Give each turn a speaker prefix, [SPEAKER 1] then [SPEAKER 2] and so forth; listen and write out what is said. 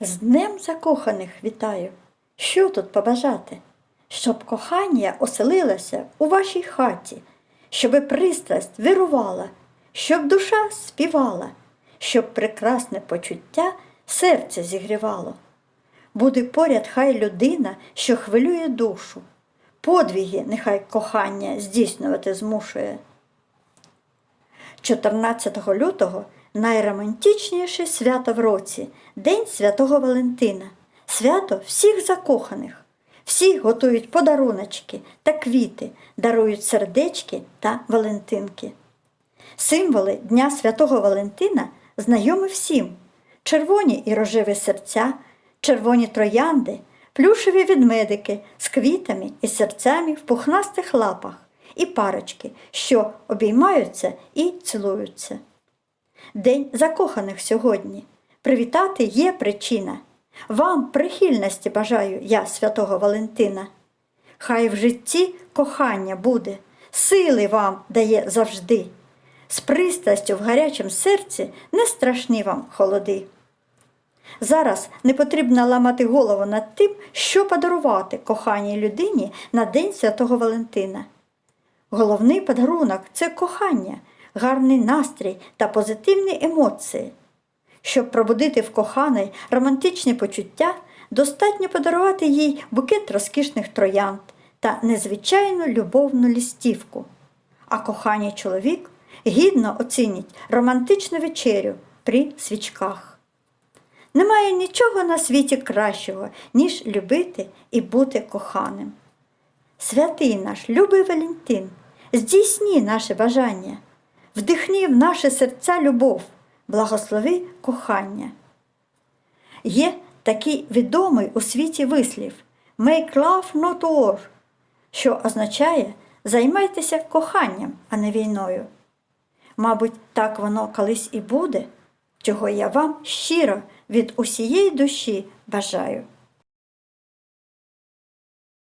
[SPEAKER 1] З Днем закоханих вітаю. Що тут побажати? Щоб кохання оселилося у вашій хаті, щоби пристрасть вирувала, щоб душа співала, щоб прекрасне почуття серце зігрівало. Буде поряд хай людина, що хвилює душу. Подвіги нехай кохання здійснювати змушує. 14 лютого найромантичніше свято в році День Святого Валентина. Свято всіх закоханих. Всі готують подаруночки та квіти, дарують сердечки та валентинки. Символи Дня Святого Валентина знайомі всім: червоні і рожеві серця, червоні троянди, плюшеві ведмедики з квітами і серцями в пухнастих лапах, і парочки, що обіймаються і цілуються. День закоханих сьогодні. Привітати є причина. Вам прихильності бажаю я, святого Валентина. Хай в житті кохання буде, сили вам дає завжди. З пристрастю в гарячому серці не страшні вам холоди. Зараз не потрібно ламати голову над тим, що подарувати коханій людині на День Святого Валентина. Головний подарунок це кохання, гарний настрій та позитивні емоції. Щоб пробудити в коханий романтичні почуття, достатньо подарувати їй букет розкішних троянд та незвичайну любовну лістівку. А коханий чоловік гідно оцінить романтичну вечерю при свічках. Немає нічого на світі кращого, ніж любити і бути коханим. Святий наш, любий Валентин, здійсні наше бажання, вдихни в наші серця любов, благослови кохання. Є такий відомий у світі вислів Make love not war, що означає займайтеся коханням, а не війною. Мабуть, так воно колись і буде, чого я вам щиро від усієї душі бажаю.